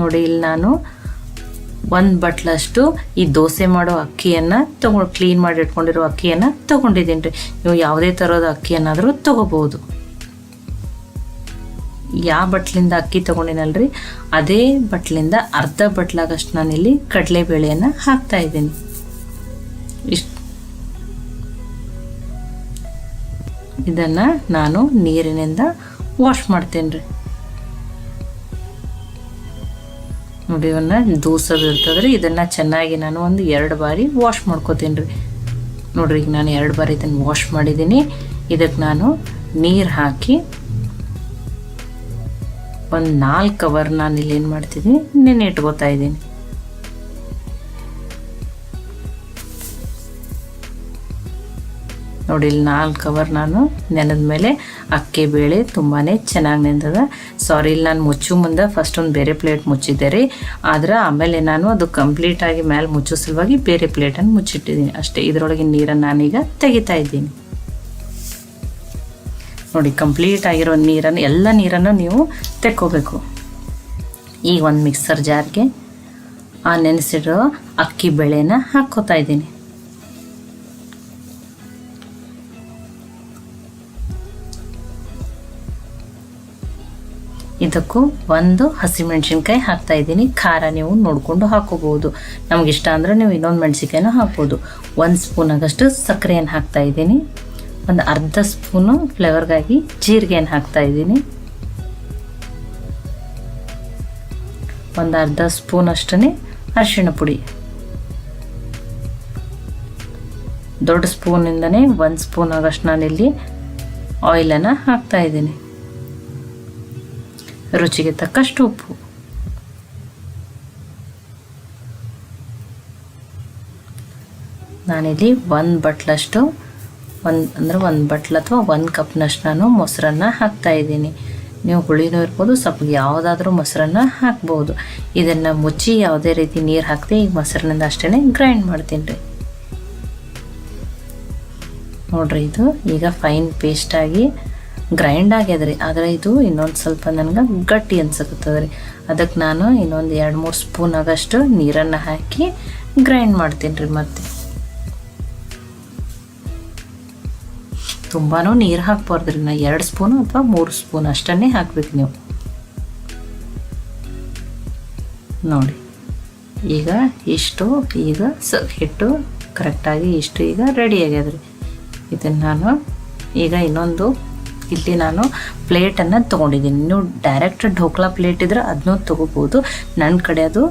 ನೋಡಿ, ಇಲ್ಲಿ ನಾನು ಒಂದು ಬಟ್ಲಷ್ಟು ಈ ದೋಸೆ ಮಾಡೋ ಅಕ್ಕಿಯನ್ನು ತಗೊ ಕ್ಲೀನ್ ಮಾಡಿ ಇಟ್ಕೊಂಡಿರೋ ಅಕ್ಕಿಯನ್ನು ತೊಗೊಂಡಿದ್ದೀನಿ ರೀ. ನೀವು ಯಾವುದೇ ಥರದ ಅಕ್ಕಿಯನ್ನಾದರೂ ತೊಗೋಬೋದು. ಯಾವ ಬಟ್ಲಿಂದ ಅಕ್ಕಿ ತೊಗೊಂಡಿನಲ್ರಿ, ಅದೇ ಬಟ್ಲಿಂದ ಅರ್ಧ ಬಟ್ಲಾಗಷ್ಟು ನಾನಿಲ್ಲಿ ಕಡಲೆಬೇಳೆಯನ್ನು ಹಾಕ್ತಾ ಇದ್ದೀನಿ. ಇಷ್ಟು ಇದನ್ನು ನಾನು ನೀರಿನಿಂದ ವಾಶ್ ಮಾಡ್ತೇನೆ ರೀ ನೋಡಿ ಇವನ್ನ ದೂಸೋದು ಇರ್ತದ್ರಿ, ಇದನ್ನು ಚೆನ್ನಾಗಿ ನಾನು ಒಂದು ಎರಡು ಬಾರಿ ವಾಶ್ ಮಾಡ್ಕೋತೀನಿ ರೀ. ನೋಡ್ರಿ, ಈಗ ನಾನು ಎರಡು ಬಾರಿ ಇದನ್ನು ವಾಶ್ ಮಾಡಿದ್ದೀನಿ. ಇದಕ್ಕೆ ನಾನು ನೀರು ಹಾಕಿ ಒಂದು ನಾಲ್ಕು ಕವರ್ ನಾನು ಇಲ್ಲಿ ಏನು ಮಾಡ್ತಿದ್ದೀನಿ ನೆನೆ ಇಟ್ಕೋತಾ ಇದ್ದೀನಿ. ನೋಡಿ, ಇಲ್ಲಿ ನಾಲ್ಕು ಕವರ್ ನಾನು. ನೆನೆದ ಮೇಲೆ ಅಕ್ಕಿ ಬೇಳೆ ತುಂಬಾ ಚೆನ್ನಾಗಿ ನೆಂದದ. ಸಾರಿ ಇಲ್ಲಿ ನಾನು ಮುಚ್ಚು ಮುಂದೆ ಫಸ್ಟ್ ಒಂದು ಬೇರೆ ಪ್ಲೇಟ್ ಮುಚ್ಚಿದ್ದೆ ರೀ. ಆದ್ರೆ ಆಮೇಲೆ ನಾನು ಅದು ಕಂಪ್ಲೀಟಾಗಿ ಮೇಲೆ ಮುಚ್ಚೋ ಸಲುವಾಗಿ ಬೇರೆ ಪ್ಲೇಟನ್ನು ಮುಚ್ಚಿಟ್ಟಿದ್ದೀನಿ. ಅಷ್ಟೇ, ಇದರೊಳಗೆ ನೀರನ್ನು ನಾನೀಗ ತೆಗಿತಾ ಇದ್ದೀನಿ. ನೋಡಿ ಕಂಪ್ಲೀಟ್ ಆಗಿರೋ ನೀರನ್ನು, ಎಲ್ಲ ನೀರನ್ನು ನೀವು ತೆಕ್ಕೋಬೇಕು. ಈಗ ಒಂದು ಮಿಕ್ಸರ್ ಜಾರ್ಗೆ ಆ ನೆನೆಸಿರೋ ಅಕ್ಕಿ ಬೇಳೆನ ಹಾಕ್ಕೋತಾ ಇದ್ದೀನಿ. ಇದಕ್ಕೂ ಒಂದು ಹಸಿಮೆಣ್ಸಿನ್ಕಾಯಿ ಹಾಕ್ತಾ ಇದ್ದೀನಿ. ಖಾರ ನೀವು ನೋಡಿಕೊಂಡು ಹಾಕೋಬಹುದು. ನಮಗೆ ಇಷ್ಟ ಅಂದರೆ ನೀವು ಇನ್ನೊಂದು ಮೆಣಸಿನ್ಕಾಯಿನೂ ಹಾಕ್ಬೋದು. ಒಂದು ಸ್ಪೂನ್ ಆಗಷ್ಟು ಸಕ್ಕರೆಯನ್ನು ಹಾಕ್ತಾ ಇದ್ದೀನಿ. ಒಂದು ಅರ್ಧ ಸ್ಪೂನು ಫ್ಲೇವರ್ಗಾಗಿ ಜೀರಿಗೆಯನ್ನು ಹಾಕ್ತಾ ಇದ್ದೀನಿ. ಒಂದು ಅರ್ಧ ಸ್ಪೂನ್ ಅಷ್ಟೇ ಅರಿಶಿಣ ಪುಡಿ. ದೊಡ್ಡ ಸ್ಪೂನಿಂದನೇ ಒಂದು ಸ್ಪೂನ್ ಆಗಷ್ಟು ನಾನಿಲ್ಲಿ ಆಯಿಲನ್ನು ಹಾಕ್ತಾ ಇದ್ದೀನಿ. ರುಚಿಗೆ ತಕ್ಕಷ್ಟು ಉಪ್ಪು. ನಾನಿಲ್ಲಿ ಒಂದು ಬಟ್ಲಷ್ಟು, ಒಂದು, ಅಂದರೆ ಒಂದು ಬಟ್ಲ್ ಅಥವಾ ಒಂದು ಕಪ್ನಷ್ಟು ನಾನು ಮೊಸರನ್ನ ಹಾಕ್ತಾ ಇದ್ದೀನಿ. ನೀವು ಹುಳಿನೂ ಇರ್ಬೋದು ಸ್ವಲ್ಪ ಯಾವುದಾದ್ರೂ ಮೊಸರನ್ನ ಹಾಕ್ಬೋದು. ಇದನ್ನು ಮುಚ್ಚಿ ಯಾವುದೇ ರೀತಿ ನೀರು ಹಾಕದೆ ಈಗ ಮೊಸರಿನಿಂದ ಅಷ್ಟೇ ಗ್ರೈಂಡ್ ಮಾಡ್ತೀನಿ ರೀ. ನೋಡ್ರಿ ಇದು ಈಗ ಫೈನ್ ಪೇಸ್ಟಾಗಿ ಗ್ರೈಂಡ್ ಆಗ್ಯದ್ರಿ. ಆದರೆ ಇದು ಇನ್ನೊಂದು ಸ್ವಲ್ಪ ನನಗೆ ಗಟ್ಟಿ ಅನ್ಸಕತ್ತದ ರೀ ಅದಕ್ಕೆ ನಾನು ಇನ್ನೊಂದು ಎರಡು ಮೂರು ಸ್ಪೂನ್ ಆಗಷ್ಟು ನೀರನ್ನು ಹಾಕಿ ಗ್ರೈಂಡ್ ಮಾಡ್ತೀನಿ ರೀ ಮತ್ತೆ. ತುಂಬಾ ನೀರು ಹಾಕ್ಬಾರ್ದು ರೀ ನಾ ಎರಡು ಸ್ಪೂನು ಅಥವಾ ಮೂರು ಸ್ಪೂನ್ ಅಷ್ಟನ್ನೇ ಹಾಕ್ಬೇಕು ನೀವು. ನೋಡಿ, ಈಗ ಇಷ್ಟು, ಈಗ ಸ, ಹಿಟ್ಟು ಕರೆಕ್ಟಾಗಿ ಇಷ್ಟು ಈಗ ರೆಡಿ ಆಗ್ಯದ್ರಿ. ಇದನ್ನು ನಾನು ಈಗ ಇನ್ನೊಂದು ಇಲ್ಲಿ ನಾನು ಪ್ಲೇಟನ್ನು ತೊಗೊಂಡಿದ್ದೀನಿ. ನೀವು ಡೈರೆಕ್ಟ್ ಢೋಕ್ಲಾ ಪ್ಲೇಟ್ ಇದ್ರೆ ಅದನ್ನೂ ತೊಗೋಬೋದು. ನನ್ನ ಕಡೆ ಅದು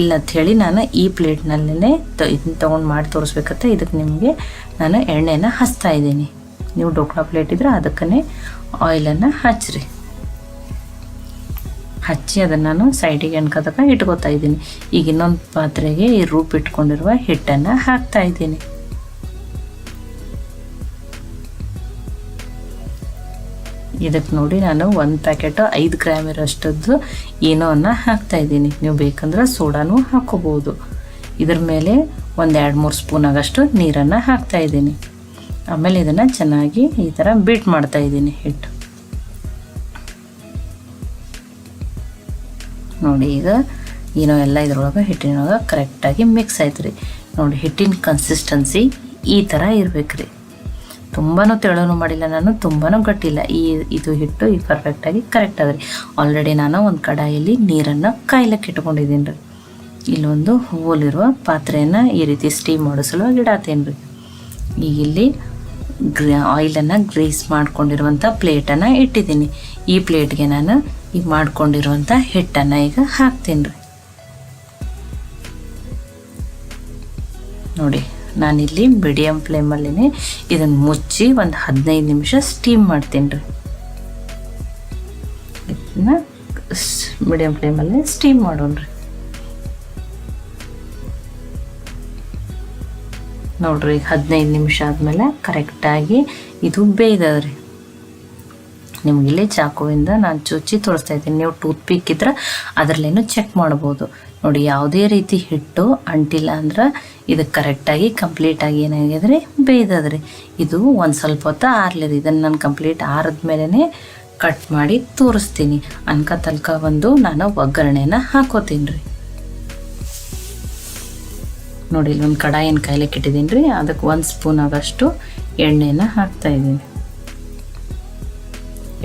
ಇಲ್ಲ ಅಂತ ಹೇಳಿ ನಾನು ಈ ಪ್ಲೇಟ್ನಲ್ಲೇ ತ ಇದನ್ನ ತೊಗೊಂಡು ಮಾಡಿ ತೋರಿಸ್ಬೇಕಂತ ಇದಕ್ಕೆ ನಿಮಗೆ ನಾನು ಎಣ್ಣೆನ ಹಚ್ತಾ ಇದ್ದೀನಿ. ನೀವು ಢೋಕ್ಲಾ ಪ್ಲೇಟ್ ಇದ್ರೆ ಅದಕ್ಕೇ ಆಯಿಲನ್ನು ಹಚ್ಚಿರಿ ಹಚ್ಚಿ ಅದನ್ನು ನಾನು ಸೈಡಿಗೆ ಎಣ್ಕೋತಕ್ಕ ಇಟ್ಕೋತಾ ಇದ್ದೀನಿ. ಈಗ ಇನ್ನೊಂದು ಪಾತ್ರೆಗೆ ಈ ರೂಪ್ ಇಟ್ಕೊಂಡಿರುವ ಹಿಟ್ಟನ್ನು ಹಾಕ್ತಾ ಇದ್ದೀನಿ. ಇದಕ್ಕೆ ನೋಡಿ ನಾನು ಒಂದು ಪ್ಯಾಕೆಟ್ ಐದು ಗ್ರಾಮ್ ಇರೋಷ್ಟದ್ದು ಹಾಕ್ತಾ ಇದ್ದೀನಿ. ನೀವು ಬೇಕಂದ್ರೆ ಸೋಡಾನು ಹಾಕೋಬೋದು. ಇದ್ರ ಮೇಲೆ ಒಂದು ಎರಡು ಮೂರು ಸ್ಪೂನ್ ಆಗಷ್ಟು ನೀರನ್ನು ಹಾಕ್ತಾ ಇದ್ದೀನಿ. ಆಮೇಲೆ ಇದನ್ನು ಚೆನ್ನಾಗಿ ಈ ಥರ ಬೀಟ್ ಮಾಡ್ತಾ ಇದ್ದೀನಿ ಹಿಟ್ಟು. ನೋಡಿ ಈಗ ಏನೋ ಎಲ್ಲ ಇದ್ರೊಳಗೆ ಹಿಟ್ಟಿನೊಳಗೆ ಕರೆಕ್ಟಾಗಿ ಮಿಕ್ಸ್ ಆಯ್ತು ರೀ ನೋಡಿ ಹಿಟ್ಟಿನ ಕನ್ಸಿಸ್ಟೆನ್ಸಿ ಈ ಥರ ಇರ್ಬೇಕು ರೀ ತುಂಬಾ ತೆಳನು ಮಾಡಿಲ್ಲ ನಾನು ತುಂಬಾ ಗಟ್ಟಿಲ್ಲ. ಈ ಇದು ಹಿಟ್ಟು ಈ ಪರ್ಫೆಕ್ಟಾಗಿ ಕರೆಕ್ಟ್ ಅದ ರೀ ಆಲ್ರೆಡಿ ನಾನು ಒಂದು ಕಡಾಯಲ್ಲಿ ನೀರನ್ನು ಕಾಯ್ಲಕ್ಕೆ ಇಟ್ಕೊಂಡಿದ್ದೀನಿ ರೀ. ಇಲ್ಲೊಂದು ಹೋಲಿರುವ ಪಾತ್ರೆಯನ್ನು ಈ ರೀತಿ ಸ್ಟೀಮ್ ಮಾಡೋ ಸಲುವಾಗಿ ರೀ. ಈಗ ಇಲ್ಲಿ ಗ್ರ ಆಯಿಲನ್ನು ಗ್ರೇಸ್ ಮಾಡ್ಕೊಂಡಿರುವಂಥ ಪ್ಲೇಟನ್ನು ಇಟ್ಟಿದ್ದೀನಿ. ಈ ಪ್ಲೇಟ್ಗೆ ನಾನು ಈಗ ಮಾಡ್ಕೊಂಡಿರುವಂಥ ಹಿಟ್ಟನ್ನು ಈಗ ಹಾಕ್ತೀನಿ ರೀ. ನೋಡಿ. ನಾನಿಲ್ಲಿ ಮೀಡಿಯಮ್ ಫ್ಲೇಮಲ್ಲೇ ಇದನ್ನು ಮುಚ್ಚಿ ಒಂದು ಹದಿನೈದು ನಿಮಿಷ ಸ್ಟೀಮ್ ಮಾಡ್ತೀನಿ ರೀ. ಇದನ್ನ ಮೀಡಿಯಮ್ ಫ್ಲೇಮಲ್ಲಿ ಸ್ಟೀಮ್ ಮಾಡೋಣ ರೀ. ನೋಡ್ರಿ ಹದಿನೈದು ನಿಮಿಷ ಆದಮೇಲೆ ಕರೆಕ್ಟಾಗಿ ಇದು ಬೇಯ್ದದ್ರಿ ನಿಮಗಿಲ್ಲಿ ಚಾಕುವಿಂದ ನಾನು ಚುಚ್ಚಿ ತೋರಿಸ್ತಾ ಇದ್ದೀನಿ. ನೀವು ಟೂತ್ ಪಿಕ್ ಇದ್ರೆ ಅದರಲ್ಲೇನು ಚೆಕ್ ಮಾಡ್ಬೋದು. ನೋಡಿ, ಯಾವುದೇ ರೀತಿ ಹಿಟ್ಟು ಅಂಟಿಲ್ಲ ಅಂದ್ರೆ ಇದು ಕರೆಕ್ಟಾಗಿ ಕಂಪ್ಲೀಟಾಗಿ ಏನಾಗಿದ್ರೆ ಬೇಯ್ದದ್ರಿ. ಇದು ಒಂದು ಸ್ವಲ್ಪ ಹೊತ್ತು ಆರ್ಲಿರಿ. ಇದನ್ನು ನಾನು ಕಂಪ್ಲೀಟ್ ಆರಿದ ಮೇಲೇ ಕಟ್ ಮಾಡಿ ತೋರಿಸ್ತೀನಿ. ಅನ್ಕ ತನಕ ಬಂದು ನಾನು ಒಗ್ಗರಣೆನ ಹಾಕೋತೀನಿ ರೀ ನೋಡಿ, ಇಲ್ಲಿ ಒಂದು ಕಡಾಯಿನ ಕಾಯ್ಲಿಕ್ಕೆ ಇಟ್ಟಿದ್ದೀನಿ ರೀ ಅದಕ್ಕೆ ಒಂದು ಸ್ಪೂನ್ ಆಗಷ್ಟು ಎಣ್ಣೆನ ಹಾಕ್ತಾಯಿದ್ದೀನಿ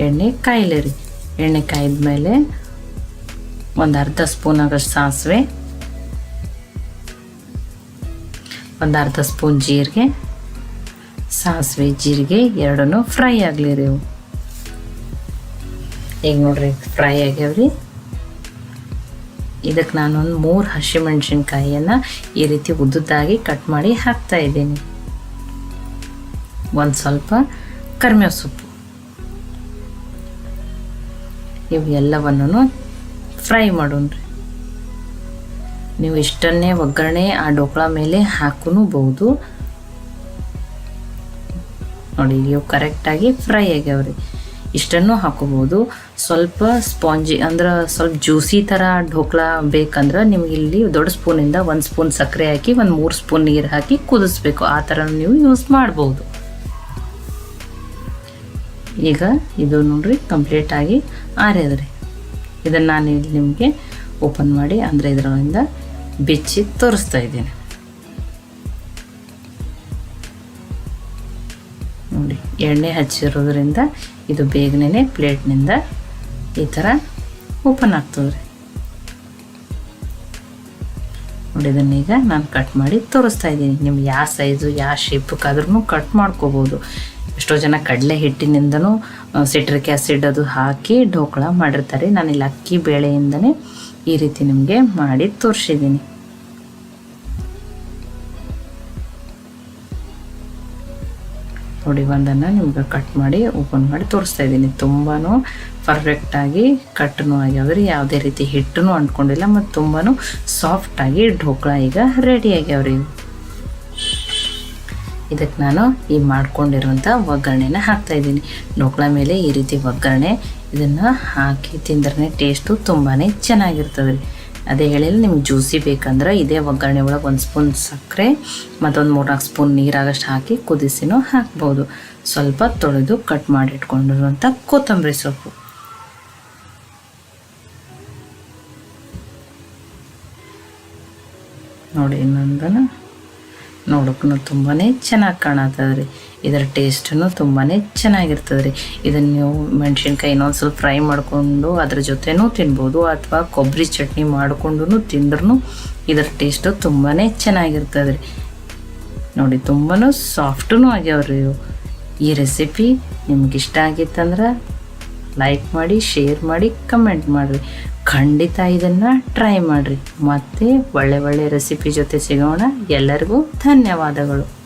ಎಣ್ಣೆ ಕಾಯಿಲೆ ರೀ ಎಣ್ಣೆ ಕಾಯ್ದ ಮೇಲೆ ಒಂದು ಅರ್ಧ ಸ್ಪೂನ್ ಆಗಷ್ಟು ಸಾಸಿವೆ, ಒಂದು ಅರ್ಧ ಸ್ಪೂನ್ ಜೀರಿಗೆ, ಸಾಸಿವೆ, ಜೀರಿಗೆ ಎರಡೂ ಫ್ರೈ ಆಗಲಿ ರೀ ಈಗ ನೋಡ್ರಿ ಫ್ರೈ ಆಗ್ಯಾವ್ರಿ. ಇದಕ್ಕೆ ನಾನೊಂದು ಮೂರು ಹಸಿಮೆಣ್ಸಿನ್ಕಾಯಿಯನ್ನು ಈ ರೀತಿ ಉದ್ದುದ್ದಾಗಿ ಕಟ್ ಮಾಡಿ ಹಾಕ್ತಾ ಇದ್ದೀನಿ. ಒಂದು ಸ್ವಲ್ಪ ಕರಿಬೇವು ಸೊಪ್ಪು ಇವು ಎಲ್ಲವನ್ನು ಫ್ರೈ ಮಾಡೋಣ್ರಿ ನೀವು ಇಷ್ಟನ್ನೇ ಒಗ್ಗರಣೆ ಆ ಡೋಕ್ಳ ಮೇಲೆ ಹಾಕೂಬಹುದು ನೋಡಿ ಇವು ಕರೆಕ್ಟಾಗಿ ಫ್ರೈ ಆಗ್ಯಾವ್ರಿ ಇಷ್ಟನ್ನು ಹಾಕೋಬಹುದು. ಸ್ವಲ್ಪ ಸ್ಪಾಂಜಿ ಅಂದ್ರೆ ಸ್ವಲ್ಪ ಜ್ಯೂಸಿ ಥರ ಢೋಕ್ಲಾ ಬೇಕಂದ್ರೆ ನಿಮ್ಗೆ ಇಲ್ಲಿ ದೊಡ್ಡ ಸ್ಪೂನಿಂದ ಒಂದು ಸ್ಪೂನ್ ಸಕ್ಕರೆ ಹಾಕಿ, ಒಂದು ಮೂರು ಸ್ಪೂನ್ ನೀರು ಹಾಕಿ ಕುದಿಸ್ಬೇಕು. ಆ ಥರ ನೀವು ಯೂಸ್ ಮಾಡ್ಬೋದು ಈಗ ಇದು ನೋಡ್ರಿ ಕಂಪ್ಲೀಟಾಗಿ ಆರ್ಯದ್ರಿ. ಇದನ್ನು ನಾನು ಇಲ್ಲಿ ನಿಮಗೆ ಓಪನ್ ಮಾಡಿ ಅಂದರೆ ಇದರಿಂದ ಬಿಚ್ಚಿ ತೋರಿಸ್ತಾ ಇದ್ದೀನಿ. ನೋಡಿ, ಎಣ್ಣೆ ಹಚ್ಚಿರೋದ್ರಿಂದ ಇದು ಬೇಗನೆ ಪ್ಲೇಟ್ನಿಂದ ಈ ಥರ ಓಪನ್ ಆಗ್ತದೆ. ರೀ ನೋಡಿ ಇದನ್ನೀಗ ನಾನು ಕಟ್ ಮಾಡಿ ತೋರಿಸ್ತಾ ಇದ್ದೀನಿ. ನಿಮ್ಗೆ ಯಾವ ಸೈಜು ಯಾವ ಶೇಪಕ್ಕಾದ್ರೂ ಕಟ್ ಮಾಡ್ಕೋಬೋದು. ಎಷ್ಟೋ ಜನ ಕಡಲೆ ಹಿಟ್ಟಿನಿಂದನೂ ಸಿಟ್ರಿಕ್ ಆ್ಯಸಿಡ್ ಅದು ಹಾಕಿ ಢೋಕಳ ಮಾಡಿರ್ತಾರೆ. ನಾನಿಲ್ಲಿ ಅಕ್ಕಿ ಬೇಳೆಯಿಂದನೇ ಈ ರೀತಿ ನಿಮಗೆ ಮಾಡಿ ತೋರಿಸಿದ್ದೀನಿ. ನೋಡಿ, ಒಂದನ್ನು ನಿಮ್ಗೆ ಕಟ್ ಮಾಡಿ ಓಪನ್ ಮಾಡಿ ತೋರಿಸ್ತಾ ಇದ್ದೀನಿ. ತುಂಬಾ ಪರ್ಫೆಕ್ಟಾಗಿ ಆಗ್ಯಾವ ಆಗ್ಯಾವ್ರಿ. ಯಾವುದೇ ರೀತಿ ಹಿಟ್ಟನು ಅಂಟ್ಕೊಂಡಿಲ್ಲ, ಮತ್ತು ತುಂಬಾ ಸಾಫ್ಟಾಗಿ ಢೋಕಳ ಈಗ ರೆಡಿ ಆಗ್ಯಾವ್ರಿ. ಇದಕ್ಕೆ ನಾನು ಈ ಮಾಡ್ಕೊಂಡಿರುವಂಥ ಒಗ್ಗರಣೆನ ಹಾಕ್ತಾಯಿದ್ದೀನಿ ಢೋಕಳ ಮೇಲೆ ಈ ರೀತಿ ಒಗ್ಗರಣೆ ಇದನ್ನು ಹಾಕಿ ತಿಂದ್ರೆ ಟೇಸ್ಟು ತುಂಬಾ ಚೆನ್ನಾಗಿರ್ತದೆ ರೀ ಅದೇ ಹೇಳಿಲ್ಲ ನಿಮ್ಗೆ ಜ್ಯೂಸಿ ಬೇಕಂದ್ರೆ ಇದೇ ಒಗ್ಗರಣೆ ಒಳಗೆ ಒಂದು ಸ್ಪೂನ್ ಸಕ್ಕರೆ, ಮತ್ತೊಂದು ಮೂರ್ನಾಲ್ಕು ಸ್ಪೂನ್ ನೀರಾಗಷ್ಟು ಹಾಕಿ ಕುದಿಸಿನೂ ಹಾಕ್ಬೋದು. ಸ್ವಲ್ಪ ತೊಳೆದು ಕಟ್ ಮಾಡಿ ಇಟ್ಕೊಂಡಿರುವಂಥ ಕೊತ್ತಂಬರಿ ಸೊಪ್ಪು. ನೋಡಿ ಇನ್ನೊಂದನ್ನು ನೋಡೋಕ್ಕೂ ತುಂಬಾ ಚೆನ್ನಾಗಿ ಕಾಣತ್ತದ ರೀ ಇದರ ಟೇಸ್ಟೂ ತುಂಬಾ ಚೆನ್ನಾಗಿರ್ತದೆ ರೀ ಇದನ್ನು ನೀವು ಮೆಣಸಿನ್ಕಾಯಿ ಇನ್ನೊಂದು ಸ್ವಲ್ಪ ಫ್ರೈ ಮಾಡಿಕೊಂಡು ಅದ್ರ ಜೊತೆನೂ ತಿನ್ಬೋದು ಅಥವಾ ಕೊಬ್ಬರಿ ಚಟ್ನಿ ಮಾಡಿಕೊಂಡು ತಿಂದ್ರೂ ಇದರ ಟೇಸ್ಟು ತುಂಬಾ ಚೆನ್ನಾಗಿರ್ತದೆ ರೀ ನೋಡಿ ತುಂಬಾ ಸಾಫ್ಟೂ ಆಗ್ಯಾವ್ರಿ ಇವು. ಈ ರೆಸಿಪಿ ನಿಮ್ಗೆ ಇಷ್ಟ ಆಗಿತ್ತಂದ್ರೆ ಲೈಕ್ ಮಾಡಿ, ಶೇರ್ ಮಾಡಿ, ಕಮೆಂಟ್ ಮಾಡಿರಿ. ಖಂಡಿತ ಇದನ್ನು ಟ್ರೈ ಮಾಡಿರಿ. ಮತ್ತೆ ಒಳ್ಳೆ ಒಳ್ಳೆ ರೆಸಿಪಿ ಜೊತೆ ಸಿಗೋಣ. ಎಲ್ಲರಿಗೂ ಧನ್ಯವಾದಗಳು.